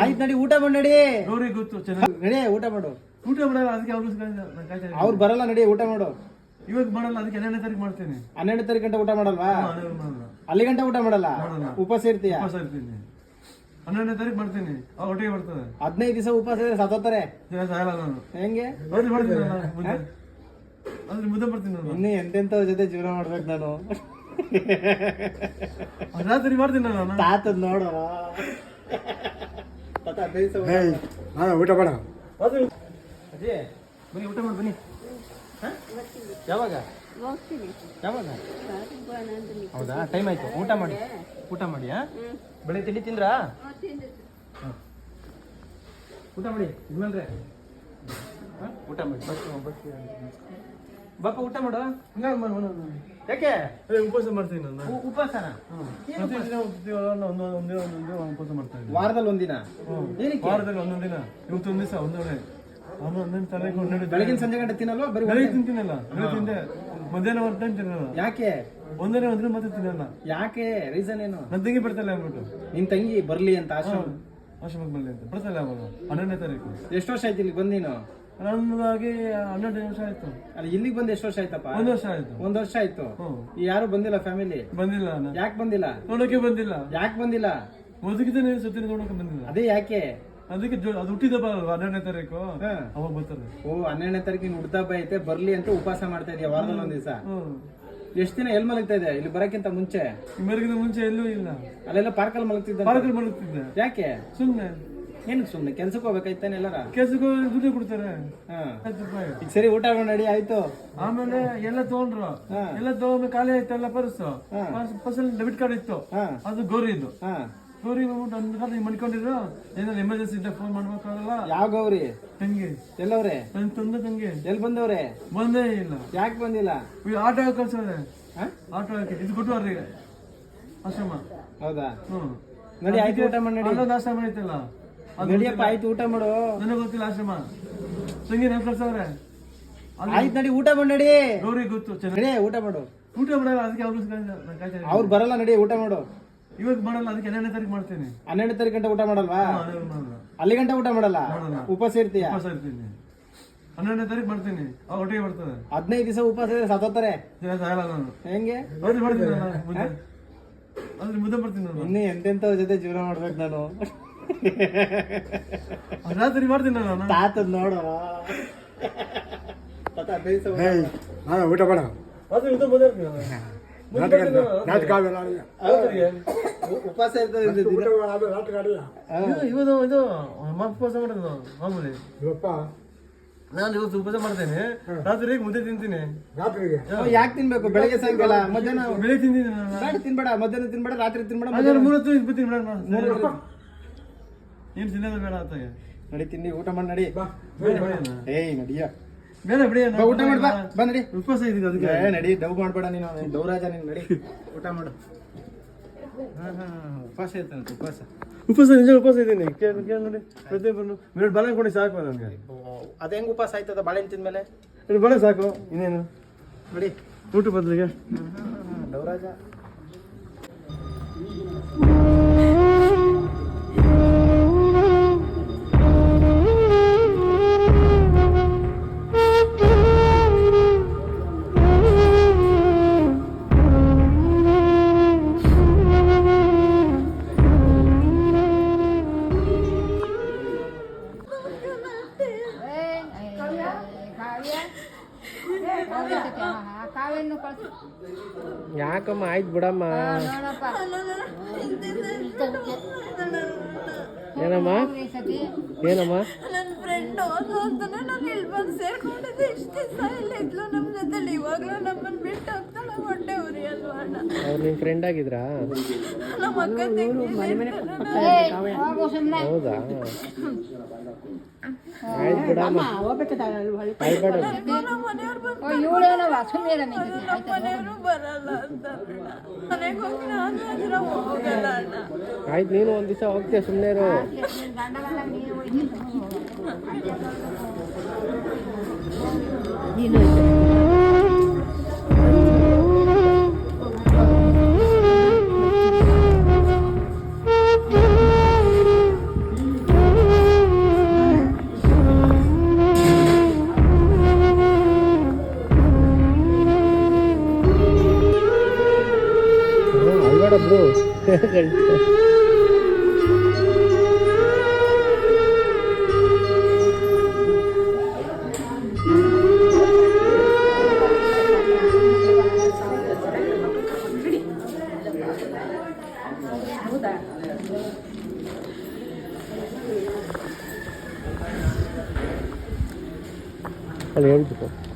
ಆಯ್ತು ನಡಿ ಊಟ ಮಾಡಿ ನಡಿ. ಅವ್ರಿಗೆ ಗೊತ್ತು ಚೆನ್ನಾಗಿ. ನಡಿ ಊಟ ಮಾಡು. ಊಟ ಮಾಡಲ್ಲ ಅದಕ್ಕೆ ಅವ್ರು. ಅವ್ರು ಬರಲ್ಲ ನಡಿ ಊಟ ಮಾಡು. ಇವಾಗ ಮಾಡಲ್ಲ ಅದಕ್ಕೆ ಹನ್ನೆರಡನೇ ತಾರೀಕು ಮಾಡ್ತೀನಿ. ಹನ್ನೆರಡು ತಾರೀಕು ಗಂಟೆ ಊಟ ಮಾಡಲ್ವಾ? ಅಲ್ಲಿ ಗಂಟೆ ಊಟ ಮಾಡಲ್ಲ? ಮಾಡಲ್ಲ. ಉಪವಾಸ ಇರ್ತೀಯ? ಉಪವಾಸ ಇರ್ತೀನಿ. ಹನ್ನೆರಡನೇ ತಾರೀಕು ಮಾಡ್ತೀನಿ. ಹೊಟ್ಟೆಗೆ ಒಟ್ಟಿಗೆ ಬರ್ತದೆ. ಹದಿನೈದು ದಿವಸ ಉಪವಾಸ ಇದ್ರೆ ಸತ್ತೋತಾರೆ ಜನ ಸಾಯಲ್ಲ ನಾನು. ಹೆಂಗೆ? ರೊಟ್ಟಿ ಮಾಡ್ತೀನಿ ನಾನು ಮುದ್ದೆ. ಅಂದ್ರೆ ಮುದ್ದೆ ಮಾಡ್ತೀನಿ ನಾನು. ಇನ್ನು ಎಂತೆಂತ ಜೊತೆ ಜೀವನ ಮಾಡ್ಬೇಕು ನಾನು. ರಾತ್ರಿ ಮಾಡ್ತೀನಿ ನಾನು. ತಾತದ್ ನೋಡು ತಾತ ಹದಿನೈದು ದಿವಸ ಏಯ್ ಹಾಂ ಊಟ ಬೇಡ. ಅದೇ ಬನ್ನಿ ಊಟ ಮಾಡಿ ಬನ್ನಿ. ಹ? ಯಾವಾಗ? ಯಾವಾಗ? ಹೌದಾ? ಟೈಮ್ ಆಯ್ತು. ಊಟ ಮಾಡಿ. ಊಟ ಮಾಡಿ ಹಾ? ಬೆಳಿಗ್ಗೆ ತಿಂಡಿ ತಿಂದ್ರಾ? ಹ. ಊಟ ಮಾಡಿ ಹ? ಊಟ ಮಾಡಿ. ಬಸ್ ಬಪ್ಪ ಊಟ ಮಾಡು. ಹಂಗಾಗಿ. ಯಾಕೆ? ಅದೇ ಉಪವಾಸ ಮಾಡ್ತೀನಿ ನಾನು. ಉ- ಉಪವಾಸನ? ಪ್ರತಿ ದಿನ ಒಂದ್ ಒಂದು ಒಂದೇ ಒಂದೊಂದೇ ಉಪವಾಸ ಮಾಡ್ತಾ ಇದ್ದೀನಿ ವಾರದಲ್ಲಿ ಒಂದಿನ. ಏನಕ್ಕೆ? ವಾರದಲ್ಲಿ ಒಂದೊಂದು ದಿನ. ಇವತ್ತು ಒಂದ್ ದಿವಸ ಒಂದೊಂದೇ ಆಮೇಲೆ ಒಂದೊಂದು ತಾರೀಕು ಹನ್ನೆರಡು ಬೆಳಗಿನ ಸಂಜೆ ಗಂಟೆ ತಿನ್ನಲ್ವಾ? ಬರೀ ಬೆಳಿಗ್ಗೆ ತಿಂತೀನಲ್ಲ. ಬೆಳಿಗ್ಗೆ ತಿಂದೆ. ಮಧ್ಯಾಹ್ನ ಒಂದು ಟೈಮ್ ತಿನ್ನಲ್ಲ ಯಾಕೆ ಒಂದನೇ ಒಂದ್ರೆ ಮತ್ತೆ ತಿನ್ನಲ್ಲ. ಯಾಕೆ? ರೀಸನ್ ಏನು? ನನ್ನ ತಂಗಿ ಬಿಡ್ತಲ್ಲ ಅಂದ್ಬಿಟ್ಟು. ನಿನ್ ತಂಗಿ ಬರ್ಲಿ ಅಂತ ಆಶ್ರಮ? ಆಶ್ರಮಕ್ಕೆ ಬರ್ಲಿ ಅಂತ. ಬಿಡ್ತಲ್ಲ ಅವಾಗ. ಹನ್ನೆರಡನೇ ತಾರೀಕು. ಎಷ್ಟು ವರ್ಷ ಆಯ್ತು ಇಲ್ಲಿ ಬಂದ್ ನೀನು? ನನ್ನದಾಗಿ ಹನ್ನೆರಡು ವರ್ಷ ಆಯ್ತು. ಅಲ್ಲಿ ಇಲ್ಲಿಗೆ ಬಂದು ಎಷ್ಟು ವರ್ಷ ಆಯ್ತಪ್ಪ? ಒಂದು ವರ್ಷ ಆಯ್ತು. ಒಂದ್ ವರ್ಷ ಆಯ್ತು. ಹ್ಮ್ ಯಾರು ಬಂದಿಲ್ಲ ಫ್ಯಾಮಿಲಿ ಬಂದಿಲ್ಲ ನಾನು. ಯಾಕೆ ಬಂದಿಲ್ಲ? ನೋಡೋಕೆ ಬಂದಿಲ್ಲ. ಯಾಕೆ ಬಂದಿಲ್ಲ? ಮುದುಕಿದ್ದೇನೆ ಸುತ್ತಿನ ನೋಡೋಕೆ ಬಂದಿಲ್ಲ. ಅದೇ ಯಾಕೆ? ಅದಕ್ಕೆ ಜೊ- ಅದು ಹುಟ್ಟಿದಪ್ಪ ಅಲ್ವಾ ಹನ್ನೆರಡನೇ ತಾರೀಕು? ಹ. ಅವಾಗ ಬರ್ತಾರೆ. ಓ ಹನ್ನೆರಡನೇ ತಾರೀಕಿನ ಹುಡ್ದಬ್ಬ ಐತೆ ಬರ್ಲಿ ಅಂತ ಉಪವಾಸ ಮಾಡ್ತಾ ಇದೀಯ ವಾರದಲ್ಲಿ ಒಂದ್ ದಿವಸ? ಹ್ಮ್ ಎಷ್ಟ್ ದಿನ ಎಲ್ಲಿ ಮಲಗ್ತಾ ಇದೆ ಇಲ್ಲಿ ಬರಕ್ಕಿಂತ ಮುಂಚೆ? ಈ ಮರಗಿನ ಮುಂಚೆ ಎಲ್ಲೂ ಇಲ್ಲ. ಅಲ್ಲೆಲ್ಲ ಪಾರ್ಕಲ್ಲಿ ಮಲಗ್ತಿದ್ದ ಪಾರ್ಕಲ್ಲಿ ಮಲಗ್ತಿದ್ದೆ. ಯಾಕೆ? ಸುಮ್ಮನೆ ಏನ್ ಸುಮ್ಮನೆ ಕೆಲ್ಸಕ್ಕೆ ಹೋಗ್ಬೇಕಾಯ್ತಾನೆ ಎಲ್ಲಾರ? ಕೆಲ್ಸಕ್ಕೆ ಹೋಗಿ ದುಡ್ಡು ಕೊಡ್ತಾರೆ. ಹಾ. ಹತ್ತು ರೂಪಾಯಿ. ಈಗ ಸರಿ ಊಟ ಮಾಡಿ ಆಯ್ತು. ಆಮೇಲೆ ಎಲ್ಲ ತಗೊಂಡ್ರು. ಎಲ್ಲ ತಗೊಂಡು ಖಾಲಿ ಆಯ್ತಲ್ಲ ಪರ್ಸು. ಪರ್ಸಲ್ಲಿ ಡೆಬಿಟ್ ಕಾರ್ಡ್ ಇತ್ತು. ಅದು ಗೌರಿದು. ಗೌರಿ ನೀವು ಮಡ್ಕೊಂಡಿದ್ರು. ಏನಾದ್ರು ಎಮರ್ಜೆನ್ಸಿ ಇದ್ದ ಫೋನ್ ಮಾಡ್ಬೇಕಾಗಲ್ಲ. ಯಾವ ಗೌರಿ? ತಂಗಿ. ಎಲ್ಲವ್ರೆ? ನನ್ನ ತಂದೆ ತಂಗಿ. ಎಲ್ಲಿ ಬಂದವ್ರೆ? ಬಂದೇ ಇಲ್ಲ. ಯಾಕೆ ಬಂದಿಲ್ಲ? ಆಟೋ ಕಳ್ಸವ್ರೆ ಆಟೋ ಹಾಕಿ. ಇದು ಕೊಟ್ಟುವಾರ್ರಿ ಆಶ್ರಮ. ಹೌದಾ? ಹ್ಮ್. ನಡಿ ಆಯ್ತು ಊಟ ಮಾಡಿ. ಐತಲ್ಲ. ಅದು ನಡಿಯಪ್ಪ ಆಯ್ತು ಊಟ ಮಾಡು. ನನಗೆ ಗೊತ್ತಿಲ್ಲ ಆಶ್ರಮ. ತಂಗಿ ನನ್ ಕಳ್ಸವ್ರೆ ಆಯ್ತು ನಡಿ ಊಟ ಮಾಡಿ ನಡಿ. ಗೌರಿ ಗೊತ್ತು ನಡಿ ಊಟ ಮಾಡು. ಊಟ ಮಾಡಲ್ಲ ಅದಕ್ಕೆ ಅವ್ರು ಅವ್ರು ಬರಲ್ಲ ನಡಿ ಊಟ ಮಾಡು. ಇವಾಗ ಮಾಡಲ್ಲ ಅದಕ್ಕೆ ಹನ್ನೆರಡನೇ ತಾರೀಕು ಮಾಡ್ತೀನಿ. ಹನ್ನೆರಡು ತಾರೀಕು ಗಂಟೆ ಊಟ ಮಾಡಲ್ವಾ? ಅಲ್ಲಿ ಗಂಟೆ ಊಟ ಮಾಡಲ್ಲ. ಉಪವಾಸ ಇರ್ತೀಯ? ಉಪವಾಸ ಇರ್ತೀನಿ. ಹನ್ನೆರಡನೇ ತಾರೀಕು ಮಾಡ್ತೀನಿ. ಅವಾಗ ಒಟ್ಟಿಗೆ ಬರ್ತದೆ. ಹದಿನೈದು ದಿವಸ ಉಪವಾಸ ಇದ್ರೆ ಸತ್ತೋತಾರೆ ಸಾಯಲ್ಲ ನಾನು. ಹೆಂಗೆ? ರೊಟ್ಟಿ ಮಾಡ್ತೀನಿ ನಾನು ಮುದ್ದೆ. ಅಂದ್ರೆ ಮುದ್ದೆ ಮಾಡ್ತೀನಿ ನಾನು. ಇನ್ನು ಎಂತೆಂತ ಜೊತೆ ಜೀವನ ಮಾಡ್ಬೇಕು ನಾನು. ರಾತ್ರಿ ಮಾಡ್ತೀನಿ ನಾನು. ತಾತದ್ ನೋಡು. ಊಟ ಬೇಡ ನಾನು. ಉಪವಾಸ ಊಟ ಬೇಡ, ಆಮೇಲೆ ಇದು ಇವತ್ತು ಇದು ಉಪವಾಸ ಮಾಡೋದು ಮಾಮೂಲಿ. ನಾನು ಇವತ್ತು ಉಪವಾಸ ಮಾಡ್ತೇನೆ. ರಾತ್ರಿ ಮುದ್ದೆ ತಿಂತೀನಿ? ರಾತ್ರಿಗೆ? ಯಾಕೆ ತಿನ್ಬೇಕು? ಬೆಳಗ್ಗೆ ಸಾಯಂಕಾಲ ಮಧ್ಯಾಹ್ನ? ಬೆಳಿಗ್ಗೆ ತಿಂತೀನಿ ತಿನ್ಬೇಡ ಮಧ್ಯಾಹ್ನ ತಿನ್ಬೇಡ ರಾತ್ರಿ ತಿನ್ಬೇಡ ಮೂರತ್ತು ತಿನ್ಬೇಡ ಬೇಡ ನಾನು. ಏನ್ ತಿನ್ನೋದು ಬೇಡ ಅಂತ ನಡಿ ತಿಂಡಿ ಊಟ ಮಾಡಿ ನಡಿ. ಅಣ್ಣ. ಏಯ್ ನಡಿಯ. ಬೇಡ ಬಿಡಿ. ಬಾ, ಊಟ ಮಾಡಿ ಬಾ ಬಾ ನಡಿ. ಉಪವಾಸ ಇದೀನಿ ಅದಕ್ಕೆ. ಏ ನಡಿ ಡವ್ ಮಾಡಬೇಡ ನೀನು ನೀನ್ ಡೌರಾಜ ನೀನು ನಡಿ. ಊಟ ಮಾಡು. ಹಾ ಹಾ ಉಪವಾಸ ಇರ್ತಾನೆ ಉಪವಾಸ. ಉಪವಾಸ ನಿಜ ಉಪವಾಸ ಇದ್ದೀನಿ. ಕೇಳಿ ಕೇಳಿ ನೋಡಿ. ಪ್ರತಿಯೊಬ್ಬರು ಎರಡು ಬಲ ಕೊಡಿ ಸಾಕು ನನಗೆ. ಅದ ಹೆಂಗ್ ಉಪವಾಸ ಆಯ್ತದ ಬಾಳೆಹಣ್ಣು ತಿಂದ್ಮೇಲೆ? ಎರಡು ಬಲ ಸಾಕು ಇನ್ನೇನು? ನೋಡಿ. ಊಟ ಬದಲಿಗೆ ಡೌರಾಜ ಯಾಕಮ್ಮ ಆಯ್ತು ಬಿಡಮ್ಮ. ಏನಮ್ಮ? ಏನಮ್ಮ? ನನ್ನ ಫ್ರೆಂಡ್ ನಾನು ಸೇರ್ಕೊಂಡಿದ್ದೆ. ಇದ್ಲು ನಮ್ಮ ಇವಾಗಲೂ ನಮ್ಮನ್ನು ಬಿಟ್ಟು ಅಲ್ವಾ ಅಣ್ಣ? ಅವ್ರು ನಿನ್ ಫ್ರೆಂಡ್ ಆಗಿದ್ರಾ? ನಮ್ಮ ಅಕ್ಕ ಹೌದಾ? ಆಯ್ತು ಬಿಡಮ್ಮ ಅಳ್ಬೇಡ ನಮ್ಮ ಮನೆಯವ್ರು ಬಂದು ಓ ಇವಳೇನವ ಸುಮ್ಮನೆ ನಮ್ಮ ಮನೆಯವರು ಬರಲ್ಲ ಅಂತ ಮನೆಗೆ ಹೋಗಿ ನಾನು ಹತ್ರ ಹೋಗಲ್ಲ ಅಣ್ಣ. ಆಯ್ತು ನೀನು ಒಂದ್ ದಿವಸ ಹೋಗ್ತೀಯ ಸುಮ್ಮನೆ ಇರು. ಗಂಡ ಗಂಡ ನೀನು ಹೋಯ್ತು ಬ್ರೋ ಅಲ್ಲಿ ಹೇಳ್ಬೇಕು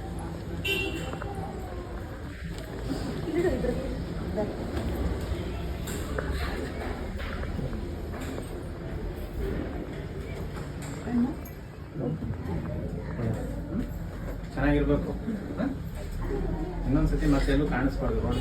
ಚೆನ್ನಾಗಿರ್ಬೇಕು? ಇನ್ನೊಂದ್ಸತಿ ಮತ್ತೆ ಎಲ್ಲೂ ಕಾಣಿಸ್ಬಾರ್ದು ರೋಡ್